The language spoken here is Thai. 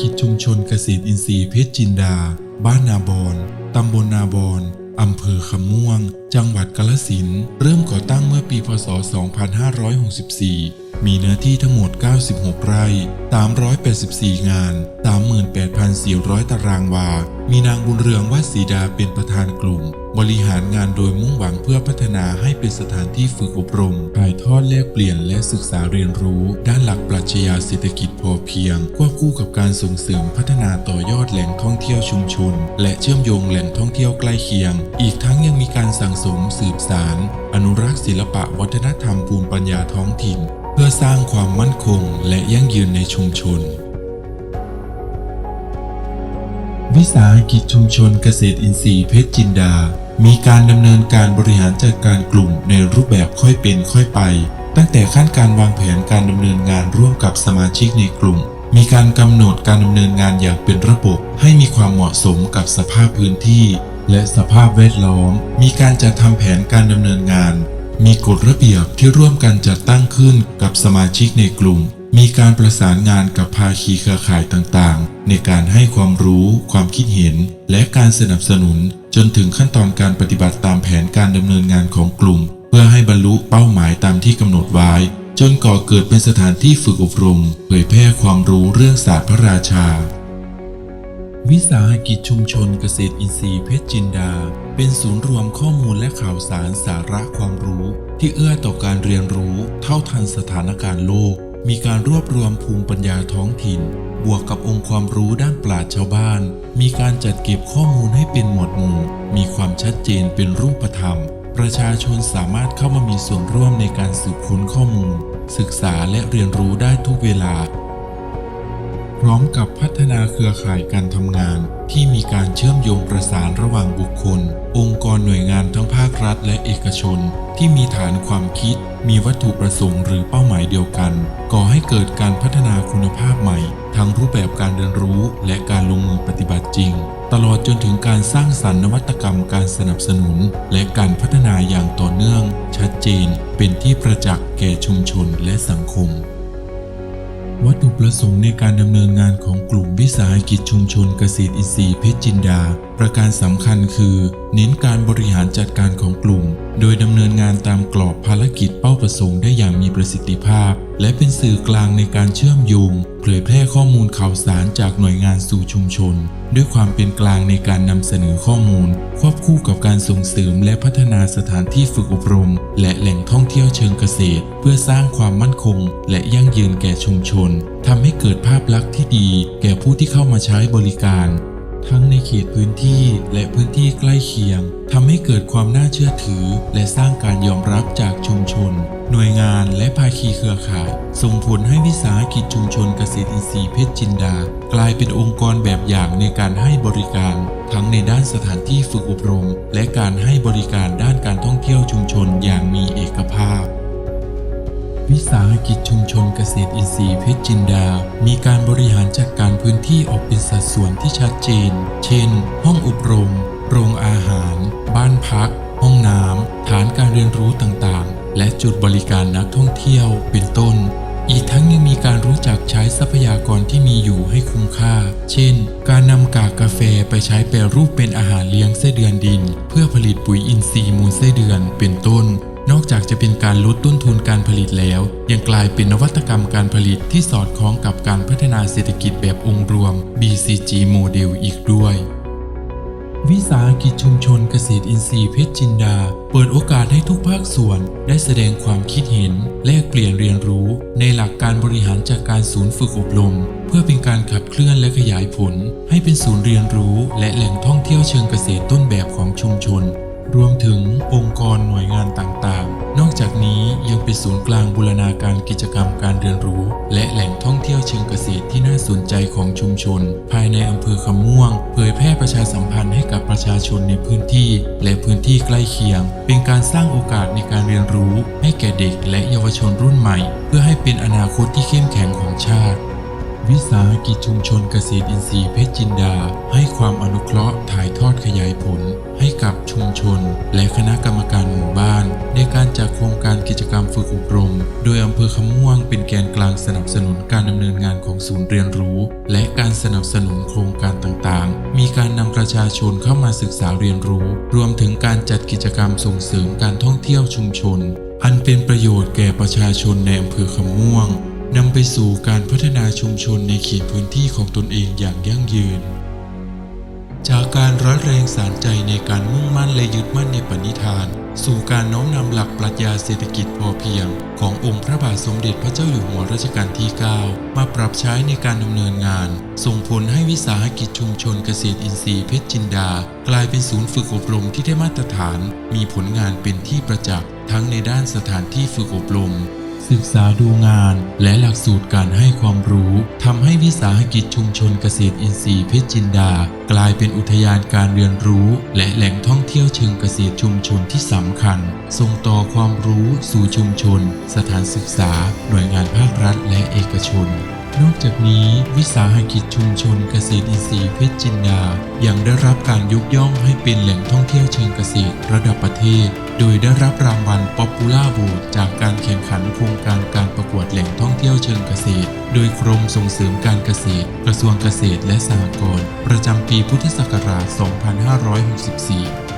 กิจชุมชนเกษตรอินทรีย์เพชรจินดา บ้านนาบอน ตำบลนาบอน อำเภอคำม่วงจังหวัดกาฬสิณ์เริ่มก่อตั้งเมื่อปีพศ 2564 มีเนื้อที่ทั้งหมด 96 ไร่ 384 งาน 38,400 ตารางวา มีนางบุญเรืองวาดศรีดาเป็นประธานกลุ่ม บริหารงานโดยมุ่งหวังเพื่อพัฒนาให้เป็นสถานที่ฝึกอบรมถ่ายทอดแลกเปลี่ยนและศึกษาเรียนรู้ ด้านหลักปรัชญาเศรษฐกิจพอเพียง ควบคู่กับการส่งเสริมพัฒนาต่อยอดแหล่งท่องเที่ยวชุมชน และเชื่อมโยงแหล่งท่องเที่ยวใกล้เคียง อีกทั้งยังมีการสั่งสมสืบสาร อนุรักษ์ศิลปะวัฒนธรรมภูมิปัญญาท้องถิ่น เพื่อสร้างความมั่นคงและยั่งยืนในชุมชน วิสาหกิจชุมชนเกษตรอินทรีย์เพชรจินดา มีการดำเนินการบริหารจัดการกลุ่มในรูปแบบค่อยเป็นค่อยไป ตั้งแต่ขั้นการวางแผนการดำเนินงานร่วมกับสมาชิกในกลุ่มมีการกำหนดการดำเนินงานอย่างเป็นระบบ ให้มีความเหมาะสมกับสภาพพื้นที่ และสภาพแวดล้อม มีการจัดทำแผนการดำเนินงาน มีกฎระเบียบที่ร่วมกันจัดตั้งขึ้นกับสมาชิกในกลุ่ม มีการประสานงานกับภาคีเครือข่ายต่างๆ ในการให้ความรู้ ความคิดเห็น และการสนับสนุน จนถึงขั้นตอนการปฏิบัติตามแผนการดำเนินงานของกลุ่ม เพื่อให้บรรลุเป้าหมายตามที่กำหนดไว้ จนก่อเกิดเป็นสถานที่ฝึกอบรม เผยแพร่ความรู้เรื่องศาสตร์พระราชา วิสาหกิจชุมชนเกษตรอินทรีย์เพชรจินดา เป็นศูนย์รวมข้อมูลและข่าวสารสาระความรู้ ที่เอื้อต่อการเรียนรู้เท่าทันสถานการณ์โลก มีการรวบรวมภูมิปัญญาท้องถิ่น บวกกับองค์ความรู้ด้านปราชญ์ชาวบ้าน มีการจัดเก็บข้อมูลให้เป็นหมวดหมู่ มีความชัดเจนเป็นรูปธรรม ประชาชนสามารถเข้ามามีส่วนร่วมในการสืบค้นข้อมูล ศึกษาและเรียนรู้ได้ทุกเวลา พร้อมกับพัฒนาเครือข่ายการทำงาน ที่มีการเชื่อมโยงประสานระหว่างบุคคล องค์กรหน่วยงานทั้งภาครัฐและเอกชน ที่มีฐานความคิด มีวัตถุประสงค์หรือเป้าหมายเดียวกัน ก่อให้เกิดการพัฒนาคุณภาพใหม่ ทั้งรูปแบบการเรียนรู้และการลงมือปฏิบัติจริง ตลอดจนถึงการสร้างสรรค์นวัตกรรมการสนับสนุน และการพัฒนาอย่างต่อเนื่อง ชัดเจน เป็นที่ประจักษ์แก่ชุมชนและสังคม วัตถุประสงค์ในการดำเนินงานของกลุ่มวิสาหกิจชุมชนเกษตรอินทรีย์เพชรจินดา ประการสำคัญคือ เน้นการบริหารจัดการของ ประสงค์ได้อย่างมีประสิทธิภาพ และเป็นสื่อกลางในการเชื่อมโยง เผยแพร่ข้อมูลข่าวสารจากหน่วยงานสู่ชุมชน ด้วยความเป็นกลางในการนำเสนอข้อมูล ควบคู่กับการส่งเสริมและพัฒนาสถานที่ฝึกอบรม และแหล่งท่องเที่ยวเชิงเกษตร เพื่อสร้างความมั่นคง และยั่งยืนแก่ชุมชนทำให้เกิดภาพลักษณ์ที่ดี แก่ผู้ที่เข้ามาใช้บริการ ทั้งในเขตพื้นที่และพื้นที่ใกล้เคียงทำให้เกิดความน่าเชื่อถือ และสร้างการยอมรับจากชุมชน หน่วยงานและภาคีเครือข่าย ส่งผลให้วิสาหกิจชุมชนเกษตรอินทรีย์เพชรจินดา กลายเป็นองค์กรแบบอย่างในการให้บริการ ทั้งในด้านสถานที่ฝึกอบรม และการให้บริการด้านการท่องเที่ยวชุมชนอย่างมีเอกภาพ วิสาหกิจชุมชนเกษตรอินทรีย์เพชรจินดา มีการบริหารจัดการพื้นที่ออกเป็นสัดส่วนที่ชัดเจน เช่น ห้องอบรม โรงอาหาร บ้านพัก ห้องน้ำ ฐานการเรียนรู้ต่างๆ และจุดบริการนักท่องเที่ยว เป็นต้น อีกทั้งยังมีการรู้จักใช้ทรัพยากรที่มีอยู่ให้คุ้มค่า เช่น การนำกากกาแฟไปใช้แปรรูปเป็นอาหารเลี้ยงไส้เดือนดิน เพื่อผลิตปุ๋ยอินทรีย์มูลไส้เดือน เป็นต้น นอกจากจะเป็นการลดต้นทุนการผลิตแล้ว ยังกลายเป็นนวัตกรรมการผลิตที่สอดคล้องกับการพัฒนาเศรษฐกิจแบบองค์รวม BCG โมเดลอีกด้วย วิสาหกิจชุมชนเกษตรอินทรีย์เพชรจินดา เปิดโอกาสให้ทุกภาคส่วนได้แสดงความคิดเห็น แลกเปลี่ยนเรียนรู้ ในหลักการบริหารจากการศูนย์ฝึกอบรม เพื่อเป็นการขับเคลื่อนและขยายผล ให้เป็นศูนย์เรียนรู้ และแหล่งท่องเที่ยวเชิงเกษตรต้นแบบของชุมชน รวมถึงองค์กรหน่วยงานต่างๆ นอกจากนี้ยังเป็นศูนย์กลางบูรณาการกิจกรรมการเรียนรู้ และแหล่งท่องเที่ยวเชิงเกษตรที่น่าสนใจของชุมชน ภายในอำเภอคำม่วง เผยแพร่ประชาสัมพันธ์ให้กับประชาชนในพื้นที่ และพื้นที่ใกล้เคียง เป็นการสร้างโอกาสในการเรียนรู้ ให้แก่เด็กและเยาวชนรุ่นใหม่ เพื่อให้เป็นอนาคตที่เข้มแข็งของชาติ วิสาหกิจชุมชนเกษตรอินทรีย์เพชรจินดา ให้ความอนุเคราะห์ถ่ายทอดขยายผล ให้กับชุมชน และคณะกรรมการหมู่บ้าน ในการจัดโครงการกิจกรรมฝึกอบรม โดยอำเภอคำม่วงเป็นแกนกลางสนับสนุนการดำเนินงานของศูนย์เรียนรู้ และการสนับสนุนโครงการต่างๆ มีการนำประชาชนเข้ามาศึกษาเรียนรู้ รวมถึงการจัดกิจกรรมส่งเสริมการท่องเที่ยวชุมชน อันเป็นประโยชน์แก่ประชาชนในอำเภอคำม่วง นำไปสู่การพัฒนาชุมชนในเขตพื้นที่ของตนเองอย่างยั่งยืน จากการร้อยแรงสารใจในการมุ่งมั่นและยึดมั่นในปณิธาน สู่การน้อมนำหลักปรัชญาเศรษฐกิจพอเพียง ขององค์พระบาทสมเด็จพระเจ้าอยู่หัวรัชกาลที่ 9 มาปรับใช้ในการดำเนินงาน ส่งผลให้วิสาหกิจชุมชนเกษตรอินทรีย์เพชรจินดา กลายเป็นศูนย์ฝึกอบรมที่ได้มาตรฐาน มีผลงานเป็นที่ประจักษ์ทั้งในด้านสถานที่ฝึกอบรม ศึกษาดูงานและหลักสูตรการให้ความรู้ทำให้วิสาหกิจชุมชนเกษตรอินทรีย์เพชรจินดา กลายเป็นอุทยานการเรียนรู้ และแหล่งท่องเที่ยวเชิงเกษตรชุมชนที่สำคัญ ส่งต่อความรู้สู่ชุมชน สถานศึกษา หน่วยงานภาครัฐและเอกชนนอกจากนี้วิสาหกิจชุมชนเกษตรอินทรีย์เพชรจินดายังได้รับการยกย่องให้เป็นแหล่งท่องเที่ยวเชิงเกษตรระดับประเทศ โดยได้รับรางวัลป๊อปปูล่าโ t จากการแข่งขันโครงการการประกวดแหล่งท่องเที่ยวเชิงเกษตร โดยกรมส่งเสริมการเกษตร กระทรวงเกษตรและสหกรณ์ประจำปีพุทธศักราช 2564